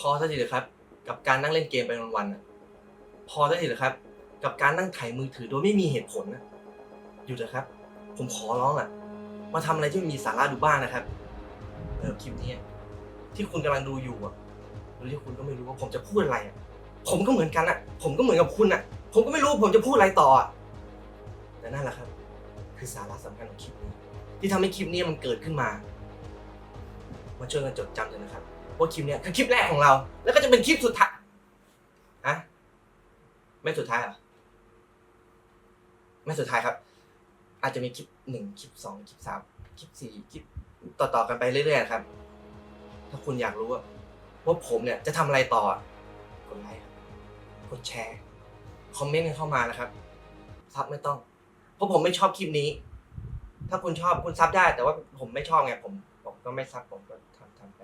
พอสักทีเถอะครับ กับการนั่งเล่นเกมไปวันๆนะพอสักทีเถอะครับ กับการนั่งไถมือถือโดยไม่มีเหตุผลนะหยุดเถอะครับ ผมขอร้องอะ มาทำอะไรที่มันมีสาระดูบ้างนะครับเออคลิปนี้ที่คุณกำลังดูอยู่อะโดยที่คุณก็ไม่รู้ว่าผมจะพูดอะไรอะผมก็เหมือนกันอะ ผมก็เหมือนกับคุณอะ ผมก็ไม่รู้ว่าผมจะพูดอะไรต่ออะแต่นั่นแหละครับ คือสาระสำคัญของคลิปนี้ ที่ทำให้คลิปนี้มันเกิดขึ้นมา มาช่วยกันจดจำเลยนะครับ ว่าคลิปเนี้ยคือคลิปแรกของเรา แล้วก็จะเป็นคลิปสุดท้ายอะไม่สุดท้ายเหรอไม่สุดท้ายครับ อาจจะมีคลิปหนึ่งคลิปสองคลิปสามคลิปสี่คลิปต่อๆกันไปเรื่อยๆครับ ถ้าคุณอยากรู้ว่าว่าผมเนี่ยจะทำอะไรต่อกดไลค์ครับกดแชร์ คอมเมนต์กันเข้ามานะครับ ซับไม่ต้อง เพราะผมไม่ชอบคลิปนี้ ถ้าคุณชอบคุณซับได้ แต่ว่าผมไม่ชอบไงผม ผมก็ไม่ซับผมก็ทำทำไป